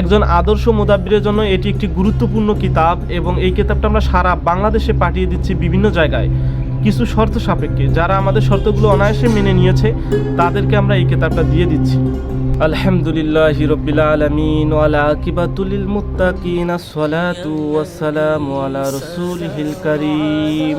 একজন আদর্শ মোদাব্বিরের জন্য এটি একটি গুরুত্বপূর্ণ কিতাব এবং এই কিতাবটা আমরা সারা বাংলাদেশে পাঠিয়ে দিচ্ছি বিভিন্ন জায়গায়। কিছু শর্ত সাপেক্ষে, যারা আমাদের শর্তগুলো অনায়াসে মেনে নিয়েছে, তাদেরকে আমরা এই কিতাবটা দিয়ে দিচ্ছি। আলহামদুলিল্লাহ রব্বিল আলামিন ওয়ালা আকিবাতুলিল মুত্তাকিন আসসালাতু ওয়াসসালামু আলা রাসূলিহিল কারীম।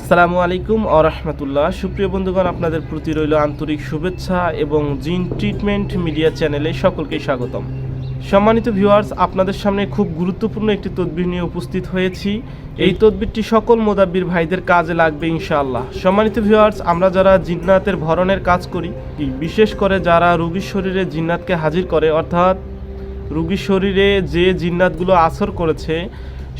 আসসালামু আলাইকুম ও রহমতুল্লাহ। সুপ্রিয় বন্ধুগণ, আপনাদের প্রতি রইল আন্তরিক শুভেচ্ছা এবং জিন ট্রিটমেন্ট মিডিয়া চ্যানেলে সকলকে স্বাগতম। সম্মানিত ভিউয়ার্স, আপনাদের সামনে খুব গুরুত্বপূর্ণ একটি তদবির নিয়ে উপস্থিত হয়েছি। এই তদবিরটি সকল মোদাব্বির ভাইদের কাজে লাগবে ইনশাআল্লাহ। সম্মানিত ভিউয়ার্স, আমরা যারা জিন্নাতের ভরণের কাজ করি, বিশেষ করে যারা রুগীর শরীরে জিন্নাতকে হাজির করে, অর্থাৎ রুগীর শরীরে যে জিন্নাতগুলো আসর করেছে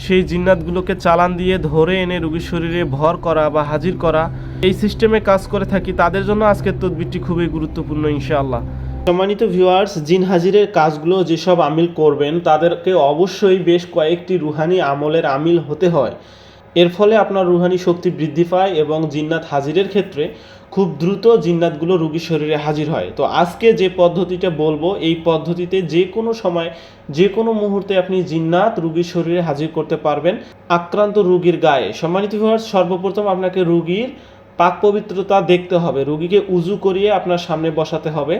সেই জিন্নাতগুলোকে চালান দিয়ে ধরে এনে রুগীর শরীরে ভর করা বা হাজির করা, এই সিস্টেমে কাজ করে থাকি, তাদের জন্য আজকের তদবিরটি খুবই গুরুত্বপূর্ণ, ইনশাআল্লাহ। সম্মানিত ভিউয়ার্স, জিন হাজিরের কাজগুলো যেসব আমিল করবেন, তাদেরকে অবশ্যই বেশ কয়েকটি রুহানি আমলের আমিল হতে হয়। এর ফলে আপনার রুহানি শক্তি বৃদ্ধি পায় এবং জিন্নাত হাজিরের ক্ষেত্রে খুব দ্রুত জিন্নাতগুলো রুগীর শরীরে হাজির হয়। তো আজকে যে পদ্ধতিটা বলব, এই পদ্ধতিতে যে কোনো সময়, যে কোনো মুহূর্তে আপনি জিন্নাত রুগীর শরীরে হাজির করতে পারবেন। আক্রান্ত রুগীর গায়ে। সম্মানিত হওয়ার সর্বপ্রথম আপনাকে রুগীর পাক পবিত্রতা দেখতে হবে। রুগীকে উজু করিয়ে আপনার সামনে বসাতে হবে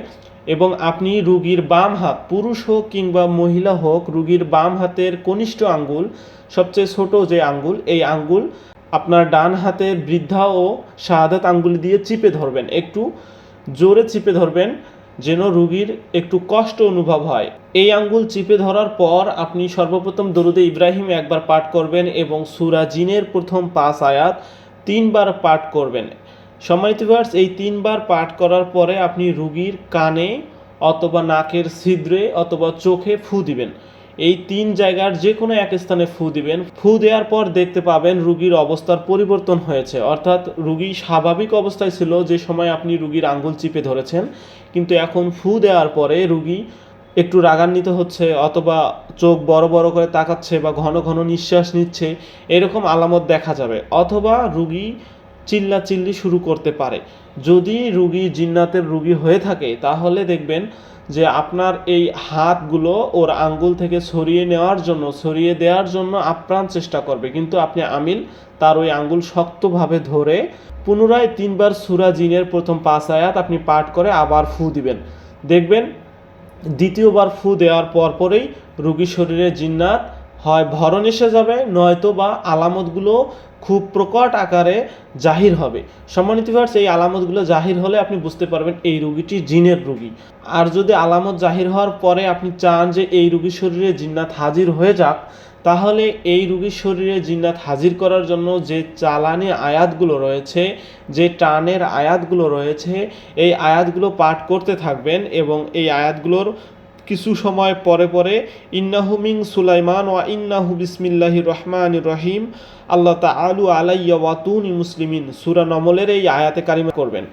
এবং আপনি রুগীর বাম হাত, পুরুষ হোক কিংবা মহিলা হোক, রুগীর বাম হাতের কনিষ্ঠ আঙ্গুল, সবচেয়ে ছোট যে আঙ্গুল, এই আঙ্গুল আপনার ডান হাতের বৃদ্ধা ও শাহাদাত আঙ্গুল দিয়ে চিপে ধরবেন। একটু জোরে চিপে ধরবেন যেন রুগীর একটু কষ্ট অনুভব হয়। এই আঙ্গুল চিপে ধরার পর আপনি সর্বপ্রথম দরুদে ইব্রাহিম একবার পাঠ করবেন এবং সুরা জিনের প্রথম পাঁচ আয়াত তিনবার পাঠ করবেন। সম্মানিত ভিউয়ার্স এই তিনবার পাঠ করার পরে আপনি রুগীর কানে অথবা নাকের ছিদ্রে অথবা চোখে ফু দিবেন। এই তিন জায়গার যে কোনো এক স্থানে ফু দিবেন। ফু দেওয়ার পর দেখতে পাবেন রুগীর অবস্থার পরিবর্তন হয়েছে। অর্থাৎ রুগী স্বাভাবিক অবস্থায় ছিল যে সময় আপনি রুগীর আঙ্গুল চিপে ধরেছেন, কিন্তু এখন ফু দেওয়ার পরে রুগী একটু রাগান্বিত হচ্ছে অথবা চোখ বড় বড় করে তাকাচ্ছে বা ঘন ঘন নিঃশ্বাস নিচ্ছে, এরকম আলামত দেখা যাবে। অথবা রুগী চিল্লা চিল্লি শুরু করতে পারে। যদি রুগী জিন্নাতের রুগী হয়ে থাকে, তাহলে দেখবেন যে আপনার এই হাতগুলো ওর আঙ্গুল থেকে সরিয়ে নেওয়ার জন্য, সরিয়ে দেওয়ার জন্য আপ্রাণ চেষ্টা করবে। কিন্তু আপনি আমিল, তার ওই আঙ্গুল শক্তভাবে ধরে পুনরায় তিনবার সুরা জিনের প্রথম পাঁচ আয়াত আপনি পাঠ করে আবার ফু দিবেন। দেখবেন দ্বিতীয়বার ফু দেওয়ার পরপরেই রুগীর শরীরে জিন্নাত হয়, ভরণ এসে যাবে, নয়তো বা আলামতগুলো খুব প্রকট আকারে জাহির হবে। সম্মানিত ভিউয়ার্স এই আলামতগুলো জাহির হলে আপনি বুঝতে পারবেন এই রুগীটি জিনের রুগী। আর যদি আলামত জাহির হওয়ার পরে আপনি চান যে এই রুগীর শরীরে জিন্নাত হাজির হয়ে যাক তাহলে এই রুগীর শরীরে জিন্নাত হাজির করার জন্য যে চালানি আয়াতগুলো রয়েছে, যে টানের আয়াতগুলো রয়েছে, এই আয়াতগুলো পাঠ করতে থাকবেন এবং এই আয়াতগুলোর কিছু সময় পরে পরে ইন্নাহুমিং সুলাইমান ওয়া ইন্নাহু বিসমিল্লাহি রহমান রহিম, আল্লাহ তাআলু আলাইয়া ওয়াতুনি মুসলিমিন। সূরা নমলের এই আয়াতে কারিমা করবেন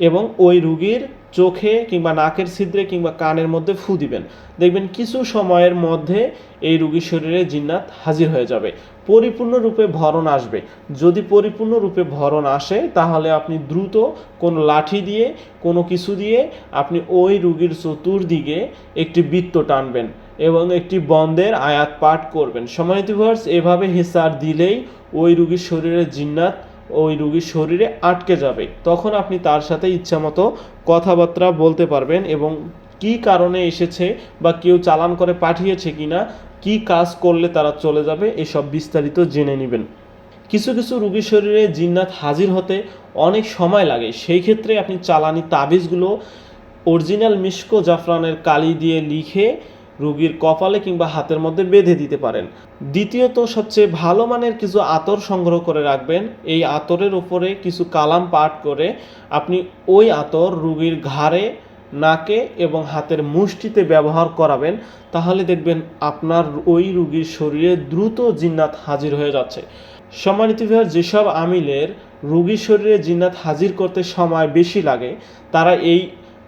এবং ওই রুগীর চোখে কিংবা নাকের ছিদ্রে কিংবা কানের মধ্যে ফু দিবেন। দেখবেন কিছু সময়ের মধ্যে এই রুগীর শরীরে জিন্নাত হাজির হয়ে যাবে। পরিপূর্ণরূপে ভরণ আসবে। যদি পরিপূর্ণরূপে ভরণ আসে, তাহলে আপনি দ্রুত কোনো লাঠি দিয়ে, কোনো কিছু দিয়ে আপনি ওই রুগীর চতুর্দিকে একটি বৃত্ত টানবেন এবং একটি বন্ধের আয়াত পাঠ করবেন। সম্মানিত ভিউয়ার্স, এভাবে হিসার দিলেই ওই রুগীর শরীরে জিন্নাত ওই রুগীর শরীরে আটকে যাবে। তখন আপনি তার সাথে ইচ্ছামতো কথাবার্তা বলতে পারবেন এবং কি কারণে এসেছে বা কেউ চালান করে পাঠিয়েছে কিনা কি কাজ করলে তারা চলে যাবে, এসব বিস্তারিত জেনে নেবেন। কিছু কিছু রুগীর শরীরে জিন্নাত হাজির হতে অনেক সময় লাগে। সেই ক্ষেত্রে আপনি চালানি তাবিজগুলো অরিজিনাল মিষ্কো জাফরানের কালি দিয়ে লিখে রুগীর কপালে কিংবা হাতের মধ্যে বেঁধে দিতে পারেন। দ্বিতীয়ত, সবচেয়ে ভালো মানের কিছু আতর সংগ্রহ করে রাখবেন। এই আতরের উপরে কিছু কালাম পাঠ করে আপনি ওই আতর রুগীর ঘাড়ে, নাকে এবং হাতের মুষ্টিতে ব্যবহার করাবেন। তাহলে দেখবেন আপনার ওই রুগীর শরীরে দ্রুত জিন্নাত হাজির হয়ে যাচ্ছে। সম্মানিত যেসব আমিলের রুগীর শরীরে জিন্নাত হাজির করতে সময় বেশি লাগে, তারা এই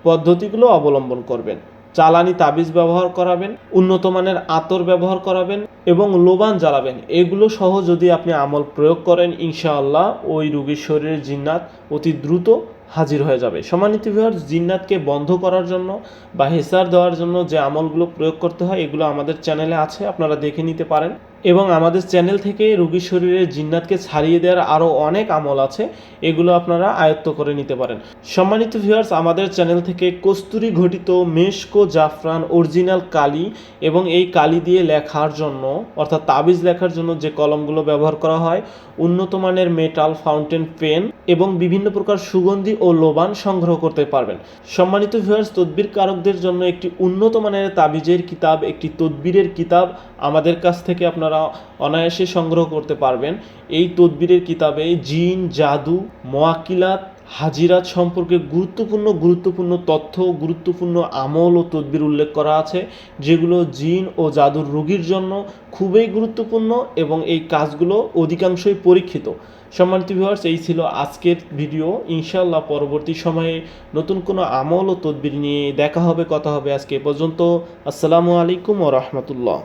পদ্ধতিগুলো অবলম্বন করবেন। চালানি তাবিজ ব্যবহার করাবেন, উন্নত মানের আতর ব্যবহার করাবেন এবং লোবান জ্বালাবেন। এগুলো সহ যদি আপনি আমল প্রয়োগ করেন, ইনশাআল্লাহ ওই রুগীর শরীরের জিন্নাত অতি দ্রুত হাজির হয়ে যাবে। সমানিত বিহার জিন্নাতকে বন্ধ করার জন্য বা হেসার দেওয়ার জন্য যে আমলগুলো প্রয়োগ করতে হয়, এগুলো আমাদের চ্যানেলে আছে, আপনারা দেখে নিতে পারেন। এবং আমাদের চ্যানেল থেকে রুগীর শরীরে জিন্নাতকে ছাড়িয়ে দেওয়ার আরও অনেক আমল আছে, এগুলো আপনারা আয়ত্ত করে নিতে পারেন। সম্মানিত ভিউয়ার্স আমাদের চ্যানেল থেকে কস্তুরি ঘটিত মেশকো জাফরান অরিজিনাল কালি এবং এই কালি দিয়ে লেখার জন্য, অর্থাৎ তাবিজ লেখার জন্য যে কলমগুলো ব্যবহার করা হয়, উন্নত মানের মেটাল ফাউন্টেন পেন এবং বিভিন্ন প্রকার সুগন্ধি ও লোবান সংগ্রহ করতে পারবেন। সম্মানিত ভিউয়ার্স তদবির কারকদের জন্য একটি উন্নত মানের তাবিজের কিতাব, একটি তদবিরের কিতাব আমাদের কাছ থেকে আপনারা অনায়াসে সংগ্রহ করতে পারবেন। এই তদবিরের কিতাবে জিন, জাদু, মোয়াক্কিলাত, হাজিরাত সম্পর্কে গুরুত্বপূর্ণ গুরুত্বপূর্ণ তথ্য, গুরুত্বপূর্ণ আমল ও তদবির উল্লেখ করা আছে, যেগুলো জিন ও জাদুর রোগীর জন্য খুবই গুরুত্বপূর্ণ এবং এই কাজগুলো অধিকাংশই পরীক্ষিত। সম্মানিত ভিউয়ার্স এই ছিল আজকের ভিডিও ইনশাল্লাহ পরবর্তী সময়ে নতুন কোনো আমল ও তদবির নিয়ে দেখা হবে, কথা হবে আজকে পর্যন্ত। আসসালামু আলাইকুম ও রহমতুল্লাহ।